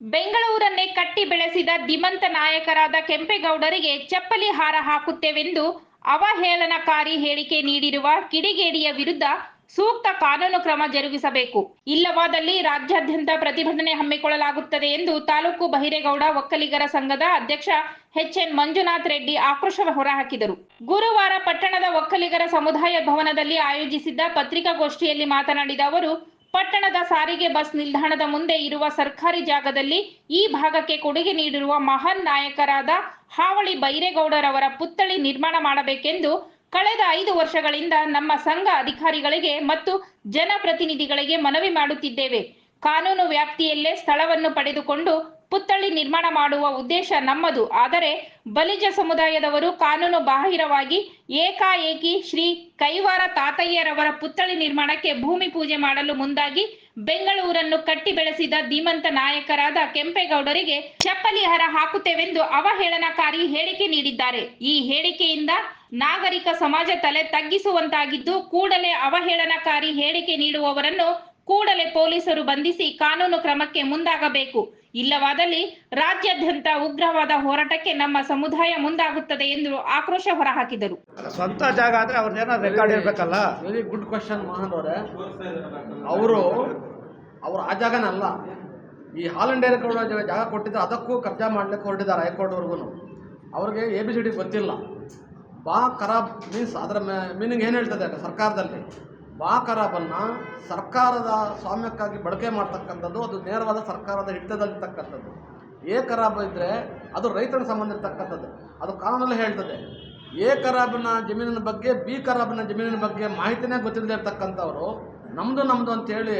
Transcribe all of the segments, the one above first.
ಬೆಂಗಳೂರನ್ನೇ ಕಟ್ಟಿ ಬೆಳೆಸಿದ ಧೀಮಂತ ನಾಯಕರಾದ ಕೆಂಪೇಗೌಡರಿಗೆ ಚಪ್ಪಲಿ ಹಾರ ಹಾಕುತ್ತೇವೆಂದು ಅವಹೇಳನಕಾರಿ ಹೇಳಿಕೆ ನೀಡಿರುವ ಕಿಡಿಗೇಡಿಯ ವಿರುದ್ಧ ಸೂಕ್ತ ಕಾನೂನು ಕ್ರಮ ಜರುಗಿಸಬೇಕು. ಇಲ್ಲವಾದಲ್ಲಿ ರಾಜ್ಯಾದ್ಯಂತ ಪ್ರತಿಭಟನೆ ಹಮ್ಮಿಕೊಳ್ಳಲಾಗುತ್ತದೆ ಎಂದು ತಾಲೂಕು ಬಹಿರೇಗೌಡ ಒಕ್ಕಲಿಗರ ಸಂಘದ ಅಧ್ಯಕ್ಷ ಎಚ್ಎನ್ ಮಂಜುನಾಥ್ ರೆಡ್ಡಿ ಆಕ್ರೋಶ ಹೊರಹಾಕಿದರು. ಗುರುವಾರ ಪಟ್ಟಣದ ಒಕ್ಕಲಿಗರ ಸಮುದಾಯ ಭವನದಲ್ಲಿ ಆಯೋಜಿಸಿದ್ದ ಪತ್ರಿಕಾಗೋಷ್ಠಿಯಲ್ಲಿ ಮಾತನಾಡಿದ ಅವರು ಪಟ್ಟಣದ ಸಾರಿಗೆ ಬಸ್ ನಿಲ್ದಾಣದ ಮುಂದೆ ಇರುವ ಸರ್ಕಾರಿ ಜಾಗದಲ್ಲಿ ಈ ಭಾಗಕ್ಕೆ ಕೊಡುಗೆ ನೀಡಿರುವ ಮಹಾನ್ ನಾಯಕರಾದ ಹಾವಳಿ ಬೈರೇಗೌಡರವರ ಪುತ್ಥಳಿ ನಿರ್ಮಾಣ ಮಾಡಬೇಕೆಂದು ಕಳೆದ ಐದು ವರ್ಷಗಳಿಂದ ನಮ್ಮ ಸಂಘ ಅಧಿಕಾರಿಗಳಿಗೆ ಮತ್ತು ಜನಪ್ರತಿನಿಧಿಗಳಿಗೆ ಮನವಿ ಮಾಡುತ್ತಿದ್ದೇವೆ. ಕಾನೂನು ವ್ಯಾಪ್ತಿಯಲ್ಲೇ ಸ್ಥಳವನ್ನು ಪಡೆದುಕೊಂಡು ಪುತ್ಥಳಿ ನಿರ್ಮಾಣ ಮಾಡುವ ಉದ್ದೇಶ ನಮ್ಮದು. ಆದರೆ ಬಲಿಜ ಸಮುದಾಯದವರು ಕಾನೂನು ಬಾಹಿರವಾಗಿ ಏಕಾಏಕಿ ಶ್ರೀ ಕೈವಾರ ತಾತಯ್ಯರವರ ಪುತ್ಥಳಿ ನಿರ್ಮಾಣಕ್ಕೆ ಭೂಮಿ ಪೂಜೆ ಮಾಡಲು ಮುಂದಾಗಿ ಬೆಂಗಳೂರನ್ನು ಕಟ್ಟಿ ಬೆಳೆಸಿದ ಧೀಮಂತ ನಾಯಕರಾದ ಕೆಂಪೇಗೌಡರಿಗೆ ಚಪ್ಪಲಿ ಹರ ಹಾಕುತ್ತೇವೆಂದು ಅವಹೇಳನಕಾರಿ ಹೇಳಿಕೆ ನೀಡಿದ್ದಾರೆ. ಈ ಹೇಳಿಕೆಯಿಂದ ನಾಗರಿಕ ಸಮಾಜ ತಲೆ ತಗ್ಗಿಸುವಂತಾಗಿದ್ದು ಕೂಡಲೇ ಅವಹೇಳನಕಾರಿ ಹೇಳಿಕೆ ನೀಡುವವರನ್ನು ಕೂಡಲೇ ಪೊಲೀಸರು ಬಂಧಿಸಿ ಕಾನೂನು ಕ್ರಮಕ್ಕೆ ಮುಂದಾಗಬೇಕು. ಇಲ್ಲವಾದಲ್ಲಿ ರಾಜ್ಯಾದ್ಯಂತ ಉಗ್ರವಾದ ಹೋರಾಟಕ್ಕೆ ನಮ್ಮ ಸಮುದಾಯ ಮುಂದಾಗುತ್ತದೆ ಎಂದು ಆಕ್ರೋಶ ಹೊರಹಾಕಿದರು. ಸ್ವಂತ ಜಾಗ ಆದರೆ ಅವ್ರದ್ದೇನೋ ರೆಕಾರ್ಡ್ ಇರಬೇಕಲ್ಲ? ವೆರಿ ಗುಡ್ ಕ್ವಶನ್ ಮಹಾನ್ ಅವರೇ. ಅವರು ಅವರು ಆ ಜಾಗನಲ್ಲ ಈ ಹಾಲ್ ಕೊಡೋ ಜಾಗ ಜಾಗ ಕೊಟ್ಟಿದ್ದಾರೆ ಅದಕ್ಕೂ ಕಬ್ಜಾ ಮಾಡ್ಲಿಕ್ಕೆ ಹೊರಟಿದ್ದಾರೆ ಹೈಕೋರ್ಟ್ವರೆಗೂ ಅವ್ರಿಗೆ ಎ ಬಿ ಸಿ ಡಿ ಗೊತ್ತಿಲ್ಲ. ಬಾ ಖರಾಬ್ ಮೀನ್ಸ್ ಅದರ ಮೀನಿಂಗ್ ಏನು ಹೇಳ್ತದೆ ಸರ್ಕಾರದಲ್ಲಿ? ಬಾ ಖರಾಬನ್ನು ಸರ್ಕಾರದ ಸ್ವಾಮ್ಯಕ್ಕಾಗಿ ಬಳಕೆ ಮಾಡ್ತಕ್ಕಂಥದ್ದು, ಅದು ನೇರವಾದ ಸರ್ಕಾರದ ಹಿಡಿತದಲ್ಲಿರ್ತಕ್ಕಂಥದ್ದು. ಎ ಖರಾಬ್ ಇದ್ದರೆ ಅದು ರೈತನ ಸಂಬಂಧ ಇರ್ತಕ್ಕಂಥದ್ದು ಅದು ಕಾನೂನಲ್ಲಿ ಹೇಳ್ತದೆ. ಎ ಕರಾಬಿನ ಜಮೀನಿನ ಬಗ್ಗೆ ಬಿ ಕರಾಬಿನ ಜಮೀನಿನ ಬಗ್ಗೆ ಮಾಹಿತಿನೇ ಗೊತ್ತಿಲ್ಲದೆ ಇರ್ತಕ್ಕಂಥವ್ರು ನಮ್ಮದು ನಮ್ಮದು ಅಂತೇಳಿ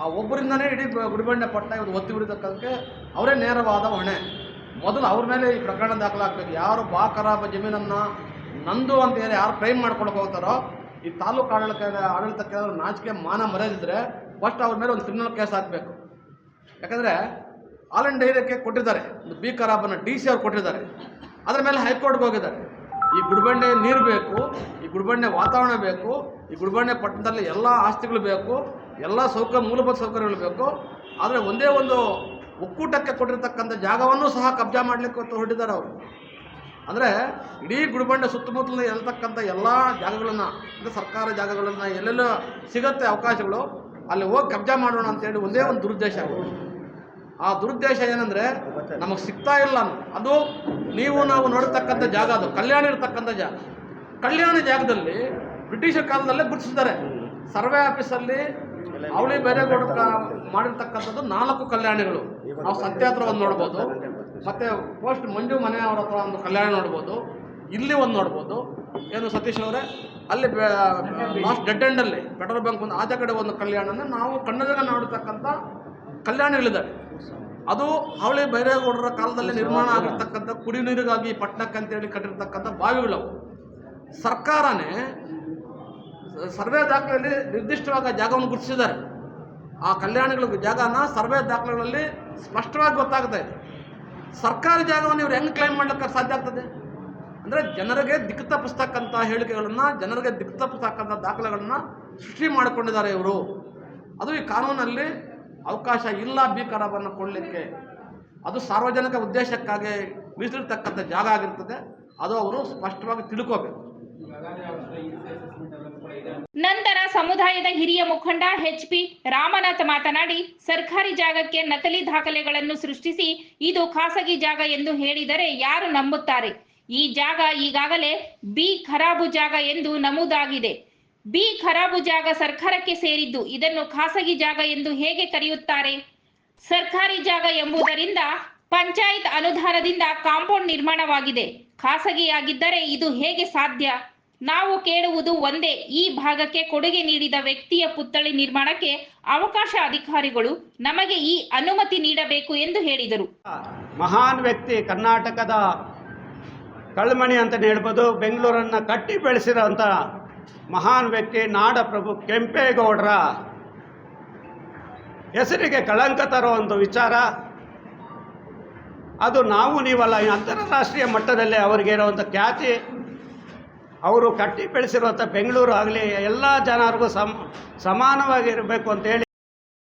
ಆ ಒಬ್ಬರಿಂದನೇ ಇಡೀ ಗುಡಿಬಂಡೆ ಪಟ್ಟ ಇವತ್ತು ಒತ್ತಿ ಬಿಡಿತಕ್ಕಂಥಕ್ಕೆ ಅವರೇ ನೇರವಾದ ಹೊಣೆ. ಮೊದಲು ಅವ್ರ ಮೇಲೆ ಈ ಪ್ರಕರಣ ದಾಖಲಾಗಬೇಕು. ಯಾರು ಬಾ ಕರಾಬ ಜಮೀನನ್ನು ನಂದು ಅಂತ ಹೇಳಿ ಯಾರು ಕ್ರೈಮ್ ಮಾಡ್ಕೊಳಕ್ಕೆ ಹೋಗ್ತಾರೋ ಈ ತಾಲೂಕು ಆಡಳಿತ ಆಡಳಿತಕ್ಕೆ ಏನಾದ್ರು ನಾಚಿಕೆ ಮಾನ ಮರೆದಿದ್ರೆ ಫಸ್ಟ್ ಅವ್ರ ಮೇಲೆ ಒಂದು ಕ್ರಿಮಿನಲ್ ಕೇಸ್ ಹಾಕಬೇಕು. ಯಾಕಂದರೆ ಆಲ್ ಇಂಡ್ ಕೊಟ್ಟಿದ್ದಾರೆ. ಒಂದು ಬಿ ಖರಾಬನ್ನು ಡಿ ಸಿ ಅವ್ರು ಕೊಟ್ಟಿದ್ದಾರೆ. ಅದರ ಮೇಲೆ ಹೈಕೋರ್ಟ್ಗೆ ಹೋಗಿದ್ದಾರೆ. ಈ ಗುಡ್ಬಂಡೆ ನೀರು ಬೇಕು, ಈ ಗುಡ್ಬಂಡೆ ವಾತಾವರಣ ಬೇಕು, ಈ ಗುಡ್ಬಂಡೆ ಪಟ್ಟಣದಲ್ಲಿ ಎಲ್ಲ ಆಸ್ತಿಗಳು ಬೇಕು, ಎಲ್ಲ ಸೌಕರ್ಯ, ಮೂಲಭೂತ ಸೌಕರ್ಯಗಳು ಬೇಕು. ಆದರೆ ಒಂದೇ ಒಂದು ಒಕ್ಕೂಟಕ್ಕೆ ಕೊಟ್ಟಿರ್ತಕ್ಕಂಥ ಜಾಗವನ್ನು ಸಹ ಕಬ್ಜಾ ಮಾಡಲಿಕ್ಕೆ ಹೊರಟಿದ್ದಾರೆ ಅವರು. ಅಂದರೆ ಇಡೀ ಗುಡಿಬಂಡೆ ಸುತ್ತಮುತ್ತಲ ಇರತಕ್ಕಂಥ ಎಲ್ಲ ಜಾಗಗಳನ್ನು, ಅಂದರೆ ಸರ್ಕಾರ ಜಾಗಗಳನ್ನು ಎಲ್ಲೆಲ್ಲೋ ಸಿಗತ್ತೆ ಅವಕಾಶಗಳು, ಅಲ್ಲಿ ಹೋಗಿ ಕಬ್ಜಾ ಮಾಡೋಣ ಅಂತೇಳಿ ಒಂದೇ ಒಂದು ದುರುದ್ದೇಶ ಆ ದುರುದ್ದೇಶ ಏನಂದರೆ ನಮಗೆ ಸಿಗ್ತಾ ಇಲ್ಲ ಅದು ನೀವು ನಾವು ನೋಡ್ತಕ್ಕಂಥ ಜಾಗ ಅದು, ಕಲ್ಯಾಣ ಇರತಕ್ಕಂಥ ಜಾಗ. ಕಲ್ಯಾಣ ಜಾಗದಲ್ಲಿ ಬ್ರಿಟಿಷರ ಕಾಲದಲ್ಲೇ ಗುರುತಿಸಿದ್ದಾರೆ. ಸರ್ವೆ ಆಫೀಸಲ್ಲಿ ಅವಳಿ ಬೇರೆಗೌಡ ಮಾಡಿರ್ತಕ್ಕಂಥದ್ದು ನಾಲ್ಕು ಕಲ್ಯಾಣಿಗಳು. ನಾವು ಸತ್ಯಾತ್ರವನ್ನು ನೋಡ್ಬೋದು. ಮತ್ತೆ ಪೋಸ್ಟ್ ಮಂಜು ಮನೆ ಅವ್ರ ಹತ್ರ ಒಂದು ಕಲ್ಯಾಣ ನೋಡ್ಬೋದು. ಇಲ್ಲಿ ಒಂದು ನೋಡ್ಬೋದು. ಏನು ಸತೀಶ್ ಅವರೇ? ಅಲ್ಲಿ ಲಾಸ್ಟ್ ಡೆಡ್ ಎಂಡಲ್ಲಿ ಪೆಟ್ರೋಲ್ ಬಂಕ್ ಒಂದು ಆಚೆ ಕಡೆ ಒಂದು ಕಲ್ಯಾಣನ ನಾವು ಕಣ್ಣದಾಗ ನೋಡ್ತಕ್ಕಂಥ ಕಲ್ಯಾಣಗಳಿದ್ದಾವೆ ಅದು ಅವಳಿ ಬೈರೇಗೌಡರ ಕಾಲದಲ್ಲಿ ನಿರ್ಮಾಣ ಆಗಿರ್ತಕ್ಕಂಥ ಕುಡಿ ನೀರಿಗಾಗಿ ಪಟ್ಟಣಕ್ಕೆ ಅಂತೇಳಿ ಕಟ್ಟಿರ್ತಕ್ಕಂಥ ಬಾವಿಗಳವು. ಸರ್ಕಾರನೇ ಸರ್ವೆ ದಾಖಲೆಯಲ್ಲಿ ನಿರ್ದಿಷ್ಟವಾಗಿ ಜಾಗವನ್ನು ಗುರುತಿಸಿದ್ದಾರೆ. ಆ ಕಲ್ಯಾಣಗಳ ಜಾಗನ ಸರ್ವೆ ದಾಖಲೆಗಳಲ್ಲಿ ಸ್ಪಷ್ಟವಾಗಿ ಗೊತ್ತಾಗ್ತಾ ಇದೆ. ಸರ್ಕಾರಿ ಜಾಗವನ್ನು ಇವರು ಹೆಂಗೆ ಕ್ಲೈಮ್ ಮಾಡ್ಲಿಕ್ಕೆ ಸಾಧ್ಯ ಆಗ್ತದೆ? ಅಂದರೆ ಜನರಿಗೆ ದಿಕ್ಕು ತಪ್ಪಿಸ್ತಕ್ಕಂಥ ಹೇಳಿಕೆಗಳನ್ನು, ಜನರಿಗೆ ದಿಕ್ಕು ತಪ್ಪಿಸ್ತಕ್ಕಂಥ ದಾಖಲೆಗಳನ್ನು ಸೃಷ್ಟಿ ಮಾಡಿಕೊಂಡಿದ್ದಾರೆ ಇವರು. ಅದು ಈ ಕಾನೂನಲ್ಲಿ ಅವಕಾಶ ಇಲ್ಲ ಬಿ ಖರಾಬನ್ನು ಕೊಡಲಿಕ್ಕೆ. ಅದು ಸಾರ್ವಜನಿಕ ಉದ್ದೇಶಕ್ಕಾಗಿ ಮೀಸಲಿರ್ತಕ್ಕಂಥ ಜಾಗ ಆಗಿರ್ತದೆ. ಅದು ಅವರು ಸ್ಪಷ್ಟವಾಗಿ ತಿಳ್ಕೋಬೇಕು. ನಂತರ ಸಮುದಾಯದ ಹಿರಿಯ ಮುಖಂಡ ಎಚ್ ಪಿ ರಾಮನಾಥ್ ಮಾತನಾಡಿ, ಸರ್ಕಾರಿ ಜಾಗಕ್ಕೆ ನಕಲಿ ದಾಖಲೆಗಳನ್ನು ಸೃಷ್ಟಿಸಿ ಇದು ಖಾಸಗಿ ಜಾಗ ಎಂದು ಹೇಳಿದರೆ ಯಾರು ನಂಬುತ್ತಾರೆ? ಈ ಜಾಗ ಈಗಾಗಲೇ ಬಿ ಖರಾಬು ಜಾಗ ಎಂದು ನಮೂದಾಗಿದೆ. ಬಿ ಖರಾಬು ಜಾಗ ಸರ್ಕಾರಕ್ಕೆ ಸೇರಿದ್ದು ಇದನ್ನು ಖಾಸಗಿ ಜಾಗ ಎಂದು ಹೇಗೆ ಕರೆಯುತ್ತಾರೆ? ಸರ್ಕಾರಿ ಜಾಗ ಎಂಬುದರಿಂದ ಪಂಚಾಯತ್ ಅನುದಾನದಿಂದ ಕಾಂಪೌಂಡ್ ನಿರ್ಮಾಣವಾಗಿದೆ. ಖಾಸಗಿಯಾಗಿದ್ದರೆ ಇದು ಹೇಗೆ ಸಾಧ್ಯ? ನಾವು ಕೇಳುವುದು ಒಂದೇ, ಈ ಭಾಗಕ್ಕೆ ಕೊಡುಗೆ ನೀಡಿದ ವ್ಯಕ್ತಿಯ ಪುತ್ಥಳಿ ನಿರ್ಮಾಣಕ್ಕೆ ಅವಕಾಶ ಅಧಿಕಾರಿಗಳು ನಮಗೆ ಈ ಅನುಮತಿ ನೀಡಬೇಕು ಎಂದು ಹೇಳಿದರು. ಮಹಾನ್ ವ್ಯಕ್ತಿ, ಕರ್ನಾಟಕದ ಕಳ್ಮಣಿ ಅಂತ ಹೇಳ್ಬೋದು, ಬೆಂಗಳೂರನ್ನು ಕಟ್ಟಿ ಬೆಳೆಸಿರೋಂಥ ಮಹಾನ್ ವ್ಯಕ್ತಿ ನಾಡಪ್ರಭು ಕೆಂಪೇಗೌಡರ. ಹೆಸರಿಗೆ ಕಳಂಕ ತರೋ ಒಂದು ವಿಚಾರ. ಅದು ನಾವು ನೀವಲ್ಲ ಅಂತಾರಾಷ್ಟ್ರೀಯ ಮಟ್ಟದಲ್ಲಿ ಅವರಿಗೆ ಇರುವಂಥ ಖ್ಯಾತಿ. ಅವರು ಕಟ್ಟಿ ಬೆಳೆಸಿರುವಂಥ ಬೆಂಗಳೂರು ಆಗಲಿ ಎಲ್ಲ ಜನರಿಗೂ ಸಮ ಸಮಾನವಾಗಿರಬೇಕು ಅಂತೇಳಿ